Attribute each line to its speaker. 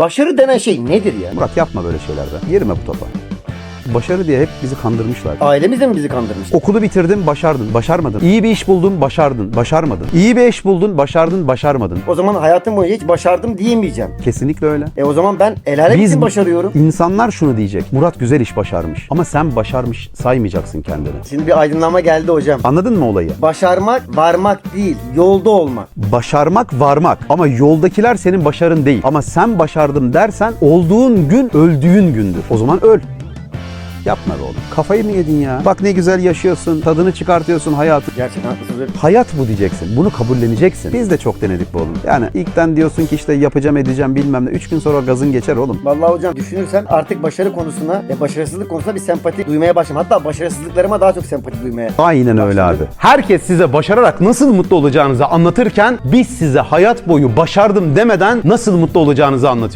Speaker 1: Başarı denen şey nedir ya?
Speaker 2: Murat yapma böyle şeyler be. Girme bu topa. Başarı diye hep bizi kandırmışlar.
Speaker 1: Ailemiz de mi bizi kandırmış?
Speaker 2: Okulu bitirdin, başardın, başarmadın. İyi bir iş buldun, başardın, başarmadın. İyi bir eş buldun, başardın, başarmadın.
Speaker 1: O zaman hayatım boyunca hiç başardım diyemeyeceğim.
Speaker 2: Kesinlikle öyle.
Speaker 1: E o zaman ben el alem için başarıyorum.
Speaker 2: insanlar şunu diyecek. Murat güzel iş başarmış. Ama sen başarmış saymayacaksın kendini.
Speaker 1: Şimdi bir aydınlanma geldi hocam.
Speaker 2: Anladın mı olayı?
Speaker 1: Başarmak varmak değil, yolda olmak.
Speaker 2: Başarmak varmak ama yoldakiler senin başarın değil. Ama sen başardım dersen olduğun gün öldüğün gündür. O zaman öl. Yapma be oğlum. Kafayı mı yedin ya? Bak ne güzel yaşıyorsun, tadını çıkartıyorsun hayatı.
Speaker 1: Gerçekten haklısınız.
Speaker 2: Hayat bu diyeceksin. Bunu kabulleneceksin. Biz de çok denedik bu oğlum. Yani ilkten diyorsun ki işte yapacağım edeceğim bilmem ne. Üç gün sonra gazın geçer oğlum.
Speaker 1: Vallahi hocam düşünürsen artık başarı konusuna ve başarısızlık konusuna bir sempati duymaya başladım. Hatta başarısızlıklarıma daha çok sempati duymaya.
Speaker 2: Aynen öyle abi. Herkes size başararak nasıl mutlu olacağınızı anlatırken biz size hayat boyu başardım demeden nasıl mutlu olacağınızı anlatıyoruz.